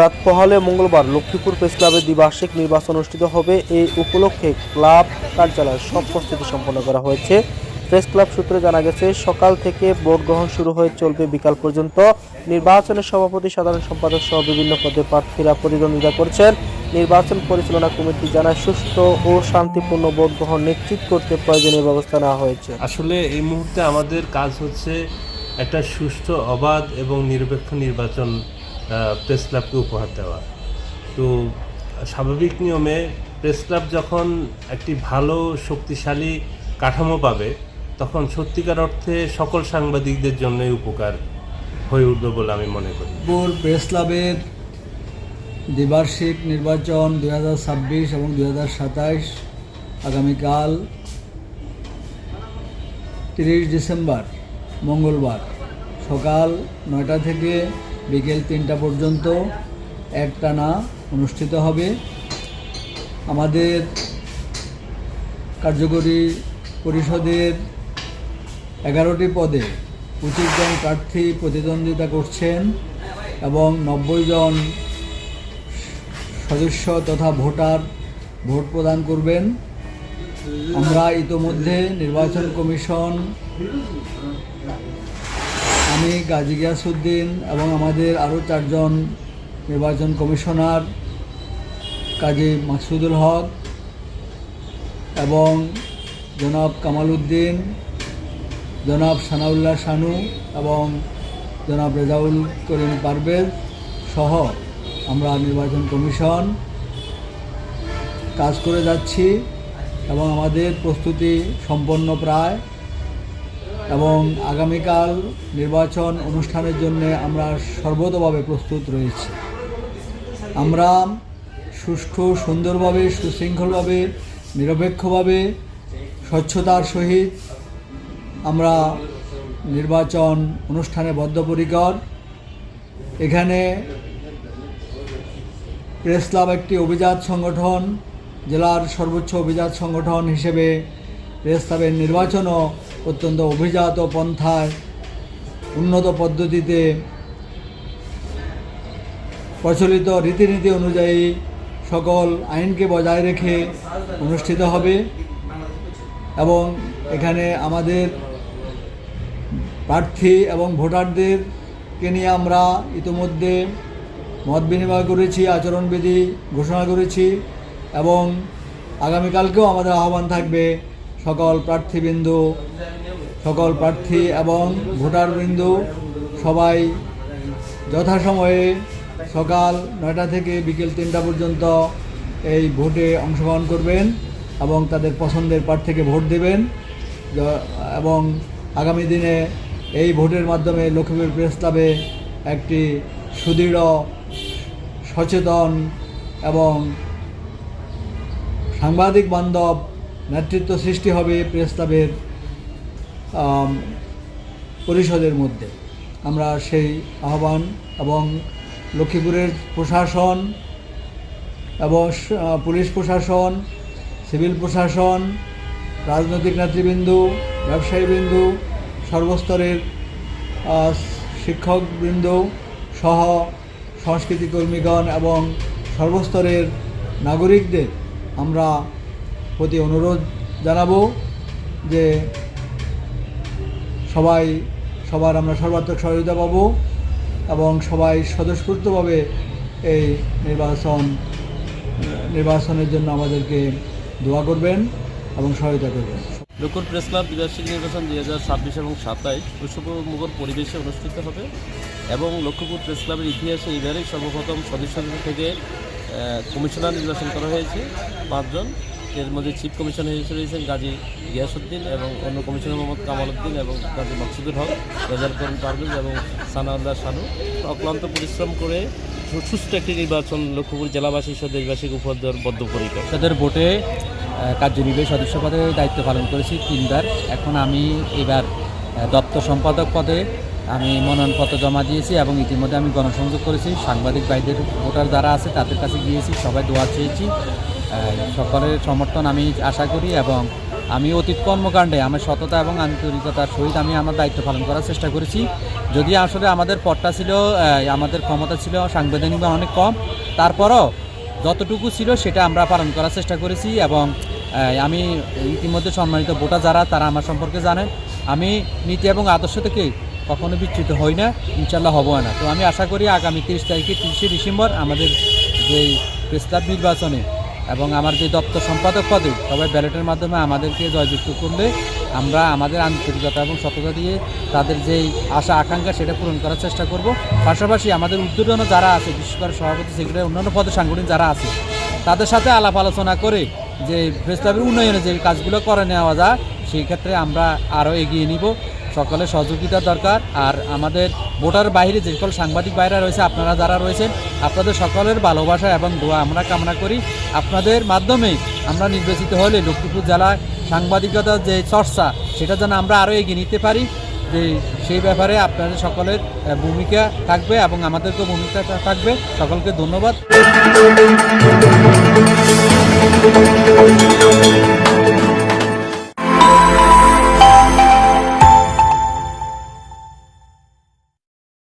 রাত পহালে মঙ্গলবার লক্ষ্মীপুর প্রেস ক্লাবের দ্বিবার্ষিক নির্বাচন অনুষ্ঠিত হবে। এই উপলক্ষে ক্লাব কার্যালয়ের সব প্রস্তুতি সম্পন্ন করা হয়েছে। প্রেস ক্লাব সূত্রে জানা গেছে, সকাল থেকে ভোট গ্রহণ শুরু হয়ে চলবে বিকাল পর্যন্ত। নির্বাচনের সভাপতি, সাধারণ সম্পাদক সহ বিভিন্ন পদে প্রার্থীরা প্রতিদ্বন্দ্বিতা করছেন। নির্বাচন পরিচালনা কমিটি জানায়, সুস্থ ও শান্তিপূর্ণ ভোট গ্রহণ নিশ্চিত করতে প্রয়োজনীয় ব্যবস্থা নেওয়া হয়েছে। আসলে এই মুহূর্তে আমাদের কাজ হচ্ছে একটা সুষ্ঠু অবাধ এবং নিরপেক্ষ নির্বাচন প্রেস ক্লাবকে উপহার দেওয়া। তো স্বাভাবিক নিয়মে প্রেস ক্লাব যখন একটি ভালো, শক্তিশালী কাঠামো পাবে, তখন সত্যিকার অর্থে সকল সাংবাদিকদের জন্যই উপকার হয়ে উঠবে বলে আমি মনে করি। বোর প্রেস ক্লাবের দ্বিবার্ষিক নির্বাচন দু হাজার ছাব্বিশ এবং দুই আগামীকাল তিরিশ ডিসেম্বর, মঙ্গলবার সকাল নয়টা থেকে বিকেল তিনটা পর্যন্ত একটানা অনুষ্ঠিত হবে। আমাদের কার্যকরী পরিষদের এগারোটি পদে পঁচিশ জন প্রার্থী প্রতিদ্বন্দ্বিতা করছেন এবং নব্বই জন সদস্য তথা ভোটার ভোট প্রদান করবেন। আমরা ইতোমধ্যে নির্বাচন কমিশন আমি গাজী গিয়াসুদ্দিন এবং আমাদের আরও চারজন নির্বাচন কমিশনার, কাজী মাকসুদুল হক এবং জনাব কামাল উদ্দিন জনাব সানাউল্লাহ শানু এবং জনাব রেজাউল করিম পারভেজ সহ আমরা নির্বাচন কমিশন কাজ করে যাচ্ছি এবং আমাদের প্রস্তুতি সম্পন্ন প্রায়। এবং আগামীকাল নির্বাচন অনুষ্ঠানের জন্য আমরা সর্বতভাবে প্রস্তুত রয়েছি। আমরা সুষ্ঠু, সুন্দরভাবে, সুশৃঙ্খলভাবে, নিরপেক্ষভাবে, স্বচ্ছতার সহিত আমরা নির্বাচন অনুষ্ঠানে বদ্ধপরিকর। এখানে প্রেস ক্লাব একটি অভিজাত সংগঠন, জেলার সর্বোচ্চ অভিজাত সংগঠন হিসেবে প্রেস ক্লাবের নির্বাচনও অত্যন্ত অভিজাত পন্থায় উন্নত পদ্ধতিতে প্রচলিত রীতিনীতি অনুযায়ী সকল আইনকে বজায় রেখে অনুষ্ঠিত হবে এবং এখানে আমাদের প্রার্থী এবং ভোটারদেরকে নিয়ে আমরা ইতিমধ্যে মত বিনিময় করেছি, আচরণবিধি ঘোষণা করেছি এবং আগামীকালকেও আমাদের আহ্বান থাকবে সকল প্রার্থীবৃন্দু, সকল প্রার্থী এবং ভোটারবৃন্দু, সবাই যথাসময়ে সকাল নয়টা থেকে বিকেল তিনটা পর্যন্ত এই ভোটে অংশগ্রহণ করবেন এবং তাদের পছন্দের প্রার্থীকে ভোট দেবেন। এবং আগামী দিনে এই ভোটের মাধ্যমে লক্ষ্মীপুর প্রেস ক্লাবে একটি সুদৃঢ়, সচেতন এবং সাংবাদিক বান্ধব নেতৃত্ব সৃষ্টি হবে প্রেস ক্লাবের পরিষদের মধ্যে। আমরা সেই আহ্বান এবং লক্ষ্মীপুরের প্রশাসন এবং পুলিশ প্রশাসন, সিভিল প্রশাসন, রাজনৈতিক নেতৃবৃন্দ, ব্যবসায়ীবৃন্দ, সর্বস্তরের শিক্ষকবৃন্দ সহ সংস্কৃতি কর্মীগণ এবং সর্বস্তরের নাগরিকদের আমরা প্রতি অনুরোধ জানাব যে সবাই, সবার আমরা সর্বাত্মক সহযোগিতা পাবো এবং সবাই স্বতঃস্ফূর্তভাবে এই নির্বাচন, নির্বাচনের জন্য আমাদেরকে দোয়া করবেন এবং সহায়তা করবেন। লক্ষ্মণ প্রেস ক্লাব দ্বিবার্ষিক নির্বাচন দুই হাজার ছাব্বিশ এবং সাতাইশ উৎসবমুখর পরিবেশে অনুষ্ঠিত হবে এবং লক্ষ্মীপুর প্রেস ক্লাবের ইতিহাসে এবারেই সর্বপ্রথম সদস্যদের থেকে কমিশনার নির্বাচন করা হয়েছে, পাঁচজন। এর মধ্যে চিফ কমিশনার হিসেবে রয়েছেন গাজী গিয়াসুদ্দিন এবং অন্য কমিশনার মোহাম্মদ কামাল উদ্দিন এবং গাজী মকসুদুল হক রেজাল করিম পারভেজ এবং সানাউল্লাহ শানু। অক্লান্ত পরিশ্রম করে সুস্থ একটি নির্বাচন লক্ষ্মীপুর জেলাবাসী সহ দেশবাসীকে উপহার দেওয়ার বদ্ধপরিকর। সদর ভোটে কার্যনির্বাহী সদস্য পদে দায়িত্ব পালন করেছি তিনবার। এখন আমি এবার দপ্তর সম্পাদক পদে আমি মনোনয়নপত্র জমা দিয়েছি এবং ইতিমধ্যে আমি গণসংযোগ করেছি। সাংবাদিক ভাইদের, ভোটার যারা আছে তাদের কাছে গিয়েছি, সবাই দোয়া চেয়েছি। সকলের সমর্থন আমি আশা করি এবং আমি অতীত কর্মকাণ্ডে আমার সততা এবং আন্তরিকতার সহিত আমি আমার দায়িত্ব পালন করার চেষ্টা করেছি। যদি আসলে আমাদের পদটা ছিল আমাদের ক্ষমতা ছিল, সাংবিধানিক অনেক কম, তারপরও যতটুকু ছিল সেটা আমরা পালন করার চেষ্টা করেছি এবং আমি ইতিমধ্যে সম্মানিত ভোটার যারা, তারা আমার সম্পর্কে জানেন। আমি নীতি এবং আদর্শ থেকে কখনো বিচ্যুত হই না ইনশাল্লাহ হব না। তো আমি আশা করি আগামী তিরিশ তারিখে তিরিশে ডিসেম্বর আমাদের যে প্রস্তাব নির্বাচনে এবং আমার যে দপ্তর সম্পাদক পদে সবাই ব্যালটের মাধ্যমে আমাদেরকে জয়যুক্ত করলে আমরা আমাদের আন্তরিকতা এবং সততা দিয়ে তাদের যেই আশা, আকাঙ্ক্ষা, সেটা পূরণ করার চেষ্টা করব। পাশাপাশি আমাদের উদ্যোগন যারা আছে, বিশেষ করে সভাপতি, সেক্রেটারি, অন্যান্য পদে সাংগঠনিক যারা আছে, তাদের সাথে আলাপ আলোচনা করে যে প্রস্তাবের উন্নয়নে যে কাজগুলো করে নেওয়া যায়, সেই ক্ষেত্রে আমরা আরও এগিয়ে নিব। সকলের সহযোগিতা দরকার। আর আমাদের ভোটার বাইরে যে সকল সাংবাদিক বাইরে রয়েছে, আপনারা যারা রয়েছেন, আপনাদের সকলের ভালোবাসা এবং দোয়া আমরা কামনা করি। আপনাদের মাধ্যমে আমরা নির্বাচিত হলে লক্ষ্মীপুর জেলায় সাংবাদিকতার যে চর্চা, সেটা যেন আমরা আরও এগিয়ে নিতে পারি। যে সেই ব্যাপারে আপনাদের সকলের ভূমিকা থাকবে এবং আমাদেরকেও ভূমিকা থাকবে। সকলকে ধন্যবাদ।